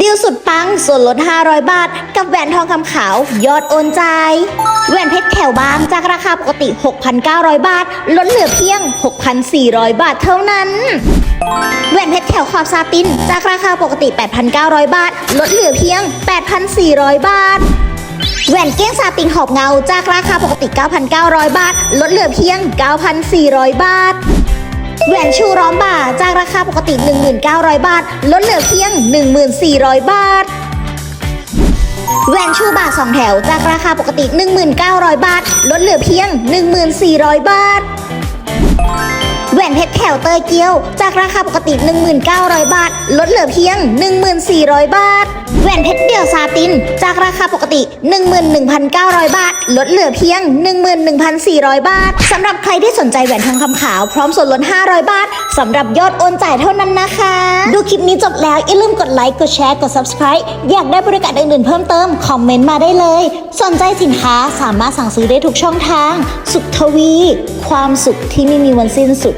ดีลสุดปังส่วนลด 500 บาท กับแหวนทองคำขาวยอดโอนใจแหวนเพชรแถวบางจากราคาปกติ 6,900 บาท ลดเหลือเพียง 6,400 บาทเท่านั้นแหวนเพชรแถวขอบซาติน จากราคาปกติ 8,900 บาท ลดเหลือเพียง 8,400 บาทแหวนเก้งซาตินขอบเงาจากราคาปกติ 9,900 บาท ลดเหลือเพียง 9,400 บาท แหวนชูร้อมบ่าจากราคาปกติ 1,900 บาท ลดเหลือเพียง 1,400 บาทแหวนชูบ่าสองแถวจากราคาปกติ 1,900 บาท ลดเหลือเพียง 1,400 บาท แหวนเพชรแถวเตยเกียว จากราคาปกติ 1,900 บาท ลดเหลือเพียง 1,400 บาท แหวนเพชรเดี่ยวซาติน จากราคาปกติ 11,900 บาท ลดเหลือเพียง 11,400 บาทสำหรับใครที่สนใจแหวนทองคำขาว พร้อมส่วนลด 500 บาทสำหรับยอดโอนจ่ายเท่านั้นนะคะ ดูคลิปนี้จบแล้ว อย่าลืมกดไลค์ กดแชร์ กด subscribe อยากได้บริการอื่นๆเพิ่มเติม คอมเมนต์มาได้เลย สนใจสินค้าสามารถสั่งซื้อได้ทุกช่องทาง สุขทวี ความสุขที่ไม่มีวันสิ้นสุด